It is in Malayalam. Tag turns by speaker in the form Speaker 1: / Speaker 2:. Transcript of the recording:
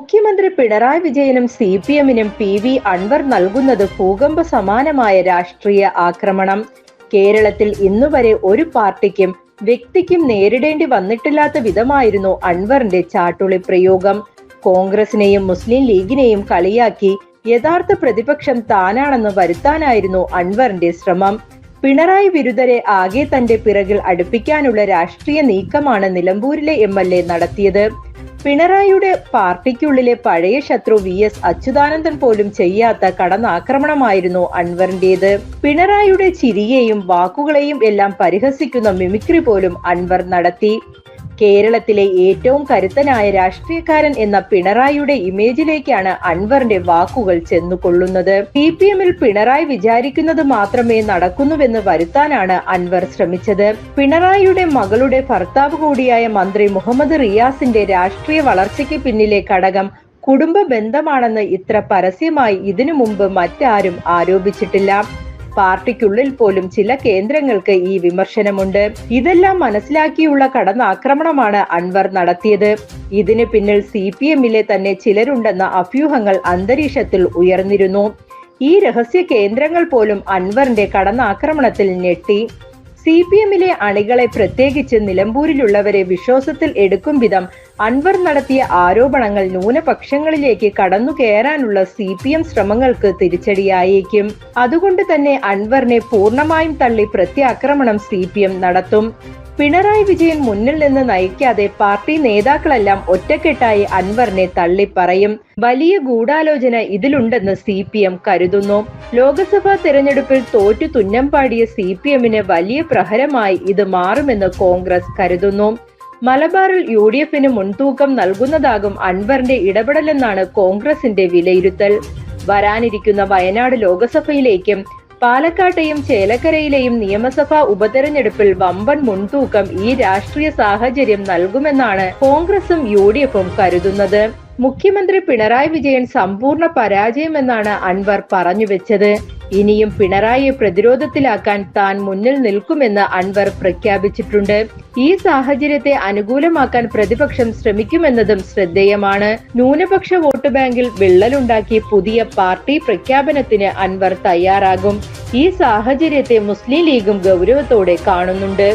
Speaker 1: മുഖ്യമന്ത്രി പിണറായി വിജയനും സി പി എമ്മിനും പി വി അൻവർ നൽകുന്നത് ഭൂകമ്പ സമാനമായ രാഷ്ട്രീയ ആക്രമണം. കേരളത്തിൽ ഇന്നുവരെ ഒരു പാർട്ടിക്കും വ്യക്തിക്കും നേരിടേണ്ടി വന്നിട്ടില്ലാത്ത വിധമായിരുന്നു അൻവറിന്റെ ചാട്ടുളി പ്രയോഗം. കോൺഗ്രസിനെയും മുസ്ലിം ലീഗിനെയും കളിയാക്കി യഥാർത്ഥ പ്രതിപക്ഷം താനാണെന്ന് വരുത്താനായിരുന്നു അൻവറിന്റെ ശ്രമം. പിണറായി വിരുദ്ധരെ ആകെ തന്റെ പിറകിൽ അടുപ്പിക്കാനുള്ള രാഷ്ട്രീയ നീക്കമാണ് നിലമ്പൂരിലെ എം എൽ എ നടത്തിയത്. പിണറായിയുടെ പാർട്ടിക്കുള്ളിലെ പഴയ ശത്രു വി എസ് അച്യുതാനന്ദൻ പോലും ചെയ്യാത്ത കടന്നാക്രമണമായിരുന്നു അൻവറിന്റേത്. പിണറായിയുടെ ചിരിയെയും വാക്കുകളെയും എല്ലാം പരിഹസിക്കുന്ന മിമിക്രി പോലും അൻവർ നടത്തി. കേരളത്തിലെ ഏറ്റവും കരുത്തനായ രാഷ്ട്രീയക്കാരൻ എന്ന പിണറായിയുടെ ഇമേജിലേക്കാണ് അൻവറിന്റെ വാക്കുകൾ ചെന്നുകൊള്ളുന്നത്. സി പി എമ്മിൽ പിണറായി വിചാരിക്കുന്നത് മാത്രമേ നടക്കുന്നുവെന്ന് വരുത്താനാണ് അൻവർ ശ്രമിച്ചത്. പിണറായിയുടെ മകളുടെ ഭർത്താവ് കൂടിയായ മന്ത്രി മുഹമ്മദ് റിയാസിന്റെ രാഷ്ട്രീയ വളർച്ചയ്ക്ക് പിന്നിലെ ഘടകം കുടുംബ ബന്ധമാണെന്ന് ഇത്ര പരസ്യമായി ഇതിനു മുമ്പ് മറ്റാരും ആരോപിച്ചിട്ടില്ല. പാർട്ടിക്കുള്ളിൽ പോലും ചില കേന്ദ്രങ്ങൾക്ക് ഈ വിമർശനമുണ്ട്. ഇതെല്ലാം മനസ്സിലാക്കിയുള്ള കടന്നാക്രമണമാണ് അൻവർ നടത്തിയത്. ഇതിന് പിന്നിൽ സി പി എമ്മിലെ തന്നെ ചിലരുണ്ടെന്ന അഭ്യൂഹങ്ങൾ അന്തരീക്ഷത്തിൽ ഉയർന്നിരുന്നു. ഈ രഹസ്യ കേന്ദ്രങ്ങൾ പോലും അൻവറിന്റെ കടന്നാക്രമണത്തിൽ ഞെട്ടി. സി പി എമ്മിലെ അണികളെ പ്രത്യേകിച്ച് നിലമ്പൂരിലുള്ളവരെ വിശ്വാസത്തിൽ എടുക്കും വിധം അൻവർ നടത്തിയ ആരോപണങ്ങൾ ന്യൂനപക്ഷങ്ങളിലേക്ക് കടന്നു കയറാനുള്ള സി പി എം ശ്രമങ്ങൾക്ക് തിരിച്ചടിയായേക്കും. അതുകൊണ്ട് തന്നെ അൻവറിനെ പൂർണമായും തള്ളി പ്രത്യാക്രമണം സി പി എം നടത്തും. പിണറായി വിജയൻ മുന്നിൽ നിന്ന് നയിക്കാതെ പാർട്ടി നേതാക്കളെല്ലാം ഒറ്റക്കെട്ടായി അൻവറിനെ തള്ളിപ്പറയും. വലിയ ഗൂഢാലോചന ഇതിലുണ്ടെന്ന് സി പി എം കരുതുന്നു. ലോക്സഭാ തെരഞ്ഞെടുപ്പിൽ തോറ്റു തുന്നം പാടിയ സി പി എമ്മിന് വലിയ പ്രഹരമായി ഇത് മാറുമെന്ന് കോൺഗ്രസ് കരുതുന്നു. മലബാറിൽ യു ഡി എഫിന് മുൻതൂക്കം നൽകുന്നതാകും അൻവറിന്റെ ഇടപെടലെന്നാണ് കോൺഗ്രസിന്റെ വിലയിരുത്തൽ. വരാനിരിക്കുന്ന വയനാട് ലോക്സഭയിലേക്കും പാലക്കാട്ടെയും ചേലക്കരയിലെയും നിയമസഭാ ഉപതെരഞ്ഞെടുപ്പിൽ വമ്പൻ മുൻതൂക്കം ഈ രാഷ്ട്രീയ സാഹചര്യം നൽകുമെന്നാണ് കോൺഗ്രസും യു ഡി എഫും കരുതുന്നത്. മുഖ്യമന്ത്രി പിണറായി വിജയൻ സമ്പൂർണ പരാജയമെന്നാണ് അൻവർ പറഞ്ഞു വെച്ചത്. ഇനിയും പിണറായിയെ പ്രതിരോധത്തിലാക്കാൻ താൻ മുന്നിൽ നിൽക്കുമെന്ന് അൻവർ പ്രഖ്യാപിച്ചിട്ടുണ്ട്. ഈ സാഹചര്യത്തെ അനുകൂലമാക്കാൻ പ്രതിപക്ഷം ശ്രമിക്കുമെന്നതും ശ്രദ്ധേയമാണ്. ന്യൂനപക്ഷ വോട്ട് ബാങ്കിൽ വിള്ളലുണ്ടാക്കി പുതിയ പാർട്ടി പ്രഖ്യാപനത്തിന് അൻവർ തയ്യാറാകും. ഈ സാഹചര്യത്തെ മുസ്ലിം ലീഗും ഗൗരവത്തോടെ കാണുന്നുണ്ട്.